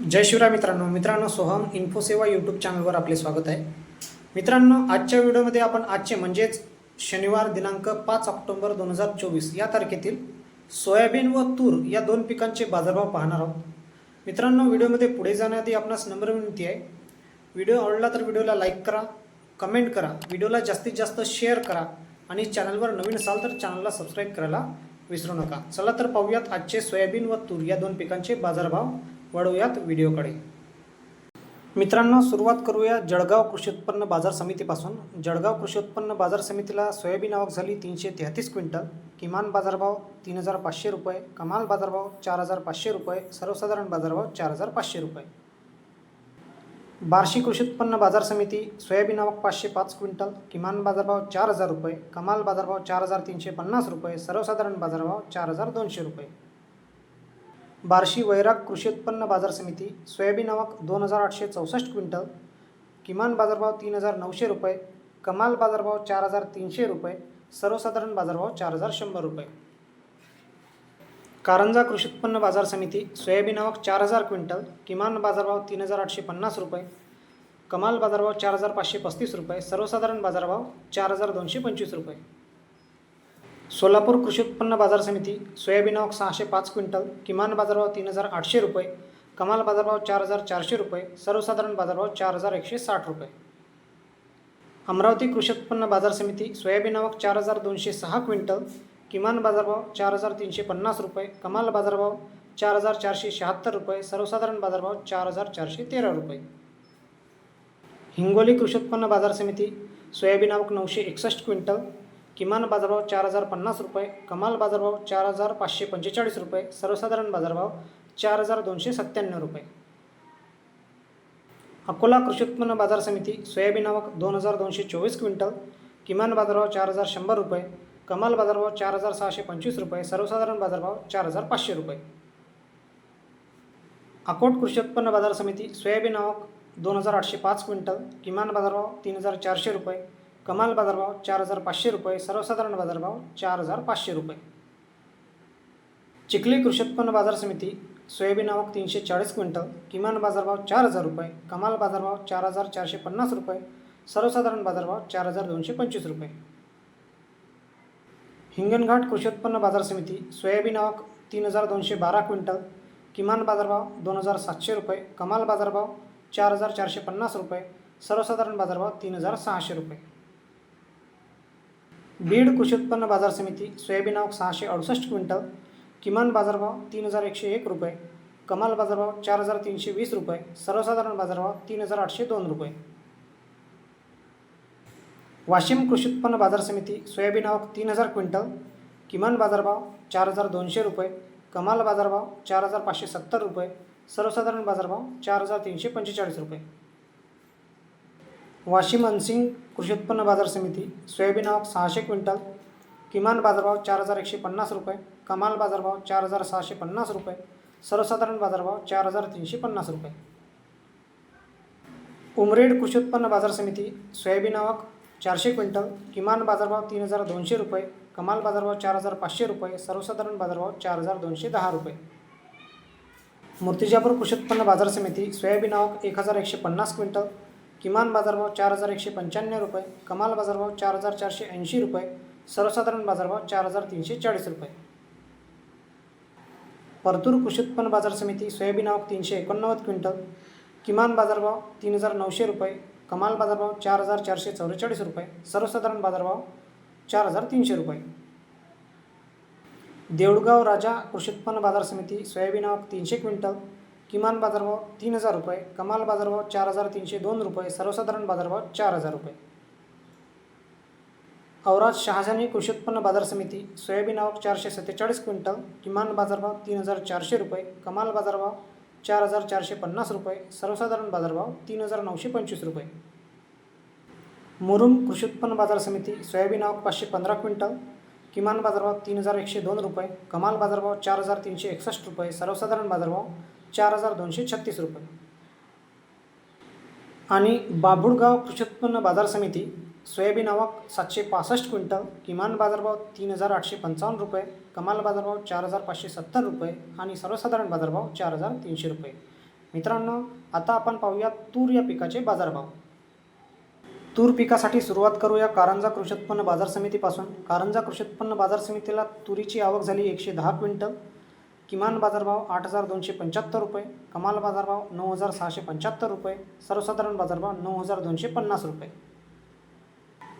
जय शिवराय मित्रांनो. मित्रांनो सोहम इन्फोसेवा यूट्यूब चॅनलवर आपले स्वागत आहे. मित्रांनो आजच्या व्हिडिओमध्ये आपण आजचे म्हणजेच शनिवार दिनांक पाच ऑक्टोबर दोन हजार चोवीस या तारखेतील सोयाबीन व तूर या दोन पिकांचे बाजारभाव पाहणार आहोत. मित्रांनो व्हिडिओमध्ये पुढे जाण्याआधी आपणास नम्र विनंती आहे. व्हिडिओ आवडला तर व्हिडिओला लाईक करा कमेंट करा व्हिडिओला जास्तीत जास्त शेअर करा आणि चॅनलवर नवीन असाल तर चॅनलला सबस्क्राईब करायला विसरू नका. चला तर पाहूयात आजचे सोयाबीन व तूर या दोन पिकांचे बाजारभाव वळूयात व्हिडिओकडे. मित्रांनो सुरुवात करूया जळगाव कृषी उत्पन्न बाजार समितीपासून. जळगाव कृषी उत्पन्न बाजार समितीला सोयाबीन आवक झाली तीनशे तेहतीस क्विंटल. किमान बाजारभाव तीन हजार पाचशे रुपये कमाल बाजारभाव चार हजार पाचशे रुपये सर्वसाधारण बाजारभाव चार हजार पाचशे रुपये. बार्शी कृषी उत्पन्न बाजार समिती सोयाबीन आवक पाचशे पाच क्विंटल किमान बाजारभाव चार हजार रुपये कमाल बाजारभाव चार हजार तीनशे पन्नास रुपये सर्वसाधारण बाजारभाव चार हजार दोनशे रुपये. बार्शी वैराग कृषी उत्पन्न बाजार समिती सोयाबीन आवक दोन हजार आठशे चौसष्ट क्विंटल किमान बाजारभाव तीन हजार नऊशे रुपये कमाल बाजारभाव चार हजार तीनशे रुपये सर्वसाधारण बाजारभाव चार हजार शंभर रुपये. कारंजा कृषी उत्पन्न बाजार समिती सोयाबीन आवक चार हजार क्विंटल किमान बाजारभाव तीन हजार आठशे पन्नास रुपये कमाल बाजारभाव चार हजार पाचशे पस्तीस रुपये सर्वसाधारण बाजारभाव चार हजार दोनशे पंचवीस रुपये. सोलापूर कृषी उत्पन्न बाजार समिती सोयाबीन आवक सहाशे पाच क्विंटल किमान बाजारभाव तीन हजार आठशे रुपये कमाल बाजारभाव चार हजार चारशे रुपये सर्वसाधारण बाजारभाव चार हजार एकशे साठ रुपये. अमरावती कृषी उत्पन्न बाजार समिती सोयाबीन आवक चार हजार दोनशे सहा क्विंटल किमान बाजारभाव चार हजार तीनशे पन्नास रुपये कमाल बाजारभाव चार हजार चारशे शहात्तर रुपये सर्वसाधारण बाजारभाव चार हजार चारशे तेरा रुपये. हिंगोली कृषी उत्पन्न बाजार समिती सोयाबीन आवक नऊशे एकसष्ट क्विंटल किमान बाजारभाव चार हजार पन्नास रुपये कमाल बाजारभाव चार हजार पाचशे पंचेचाळीस रुपये सर्वसाधारण बाजारभाव चार हजार दोनशे सत्त्याण्णव रुपये. अकोला कृषी उत्पन्न बाजार समिती सोयाबीन आवक दोन हजार दोनशे चोवीस क्विंटल किमान बाजारभाव चार हजार शंभर रुपये कमाल बाजारभाव चार हजार सहाशे पंचवीस रुपये सर्वसाधारण बाजारभाव चार हजार पाचशे रुपये. अकोट कृषी उत्पन्न बाजार समिती सोयाबीन आवक दोन हजार आठशे पाच क्विंटल किमान बाजारभाव तीन हजार चारशे रुपये कमाल बाजारभाव चार हजार पाचशे रुपये सर्वसाधारण बाजारभाव चार हजार पाचशे रुपये. चिखली कृषी उत्पन्न बाजार समिती सोयाबीन आवक तीनशे चाळीस क्विंटल किमान बाजारभाव चार हजार रुपये कमाल बाजारभाव चार हजार चारशे पन्नास रुपये सर्वसाधारण बाजारभाव चार हजार दोनशे पंचवीस रुपये. हिंगणघाट कृषी उत्पन्न बाजार समिती सोयाबीन आवक तीन हजार दोनशे बारा क्विंटल किमान बाजारभाव दोन हजार सातशे रुपये कमाल बाजारभाव चार हजार चारशे पन्नास रुपये सर्वसाधारण बाजारभाव तीन हजार सहाशे रुपये. बीड कृषी उत्पन्न बाजार समिती सोयाबीन आवक सहाशे अडुसष्ट क्विंटल किमान बाजारभाव तीन हजार एकशे एक रुपये कमाल बाजारभाव चार हजार तीनशे वीस रुपये सर्वसाधारण बाजारभाव तीन हजार आठशे दोन रुपये. वाशिम कृषी उत्पन्न बाजार समिती सोयाबीन आवक तीन हजार क्विंटल किमान बाजारभाव चार हजार दोनशे रुपये कमाल बाजारभाव चार हजार पाचशे सत्तर रुपये सर्वसाधारण बाजारभाव चार हजार तीनशे पंचेचाळीस रुपये. वाशिम अनसिंग कृषी उत्पन्न बाजार समिती सोयाबीन आवक सहाशे क्विंटल किमान बाजारभाव चार हजार एकशे पन्नास रुपये कमाल बाजारभाव चार हजार सहाशे पन्नास रुपये सर्वसाधारण बाजारभाव चार हजार तीनशे पन्नास रुपये. उमरेड कृषी उत्पन्न बाजार समिती सोयाबीन आवक चारशे क्विंटल किमान बाजारभाव तीन हजार दोनशे रुपये कमाल बाजारभाव चार हजार पाचशे रुपये सर्वसाधारण बाजारभाव चार हजार दोनशे दहा रुपये. मूर्तिजापूर कृषी उत्पन्न बाजार समिती सोयाबीन आवक एक हजार एकशे पन्नास क्विंटल किमान बाजारभाव चार हजार एकशे पंच्याण्णव रुपये कमाल बाजारभाव चार हजार चारशे ऐंशी रुपये सर्वसाधारण बाजारभाव चार हजार तीनशे चाळीस रुपये. परतूर कृषी उत्पन्न बाजार समिती सोयाबीन आवक तीनशे एकोणनव्वद क्विंटल किमान बाजारभाव तीन हजार नऊशे रुपये कमाल बाजारभाव चार हजार चारशे चौवेचाळीस रुपये सर्वसाधारण बाजारभाव चार हजार तीनशे रुपये. देऊळगाव राजा कृषी उत्पन्न बाजार समिती सोयाबीन आवक तीनशे क्विंटल किमान बाजारभाव तीन हजार रुपये कमाल बाजारभाव चार हजार तीनशे दोन रुपये सर्वसाधारण बाजारभाव चार हजार रुपये. औराज शहाजानी कृषी उत्पन्न बाजार समिती सोयाबीन आवक चारशे सत्तेचाळीस क्विंटल किमान बाजारभाव तीन हजार चारशे रुपये कमाल बाजारभाव चार हजार चारशे पन्नास रुपये सर्वसाधारण बाजारभाव तीन हजार नऊशे पंचवीस रुपये. मुरुम कृषी उत्पन्न बाजार समिती सोयाबीन आवक पाचशे पंधरा क्विंटल किमान बाजारभाव तीन हजार एकशे दोन रुपये कमाल बाजारभाव चार हजार तीनशे एकसष्ट रुपये सर्वसाधारण बाजारभाव चार हजार दोनशे छत्तीस रुपये. आणि बाभुळगाव कृषी उत्पन्न बाजार समिती सोयाबीन आवक सातशे पासष्ट क्विंटल किमान बाजारभाव तीन हजार आठशे पंचावन्न रुपये कमाल बाजारभाव चार हजार पाचशे सत्तर रुपये आणि सर्वसाधारण बाजारभाव चार हजार तीनशे रुपये. मित्रांनो आता आपण पाहूया तूर या पिकाचे बाजारभाव. तूर पिकासाठी सुरुवात करूया कारंजा कृषी उत्पन्न बाजार समितीपासून. कारंजा कृषी उत्पन्न बाजार समितीला तुरीची आवक झाली एकशे दहा क्विंटल किमान बाजारभाव आठ हजार दोनशे पंच्याहत्तर रुपये कमाल बाजारभाव नऊ हजार सहाशे पंच्याहत्तर रुपये सर्वसाधारण बाजारभाव नऊ हजार दोनशे पन्नास रुपये.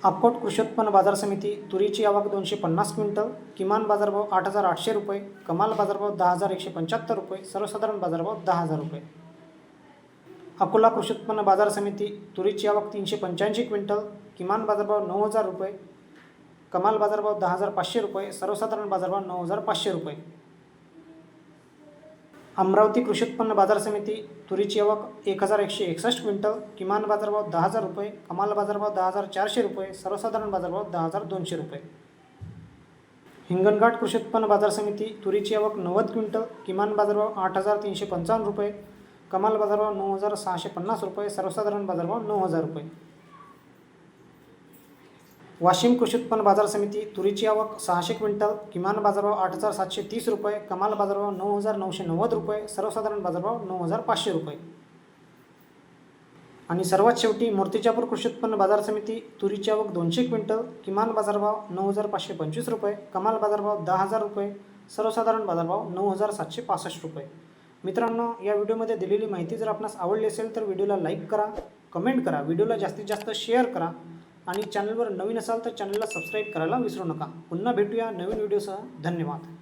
अकोट कृषी उत्पन्न बाजार समिती तुरीची आवक दोनशे पन्नास क्विंटल किमान बाजारभाव आठ हजार आठशे रुपये कमाल बाजारभाव दहा हजार एकशे पंच्याहत्तर रुपये सर्वसाधारण बाजारभाव दहा हजार रुपये. अकोला कृषी उत्पन्न बाजार समिती तुरीची आवक तीनशे पंच्याऐंशी क्विंटल किमान बाजारभाव नऊ हजार रुपये कमाल बाजारभाव दहा हजार पाचशे रुपये सर्वसाधारण बाजारभाव नऊ हजार पाचशे रुपये. अमरावती कृषी उत्पन्न बाजार समिती तुरीची आवक एक हजार एकशे एकसष्ट क्विंटल किमान बाजारभाव दहा हजार रुपये कमाल बाजारभाव दहा हजार चारशे रुपये सर्वसाधारण बाजारभाव दहा हजार दोनशे रुपये. हिंगणघाट कृषी उत्पन्न बाजार समिती तुरीची आवक नव्वद क्विंटल किमान बाजारभाव आठ हजार तीनशे पंचावन्न रुपये कमाल बाजारभाव नऊ हजार सहाशे पन्नास रुपये सर्वसाधारण बाजारभाव नऊ हजार रुपये. वाशिम कृषी उत्पन्न बाजार समिती तुरीची आवक सहाशे क्विंटल किमान बाजारभाव आठ हजार सातशे तीस रुपये कमाल बाजारभाव नऊ हजार नऊशे नव्वद रुपये सर्वसाधारण बाजारभाव नऊ हजार पाचशे रुपये. आणि सर्वात शेवटी मूर्तिजापूर कृषी उत्पन्न बाजार समिती तुरीची आवक दोनशे क्विंटल किमान बाजारभाव नऊ हजार पाचशे पंचवीस रुपये कमाल बाजारभाव दहा हजार रुपये सर्वसाधारण बाजारभाव नऊ हजार सातशे पासष्ट रुपये. मित्रांनो या व्हिडिओमध्ये दिलेली माहिती जर आपणास आवडली असेल तर व्हिडिओला लाईक करा कमेंट करा व्हिडिओला जास्तीत जास्त शेअर करा. आणि चॅनलवर नवीन असाल तर चॅनलला सबस्क्राईब करायला विसरू नका. पुन्हा भेटूया नवीन व्हिडिओसह. धन्यवाद.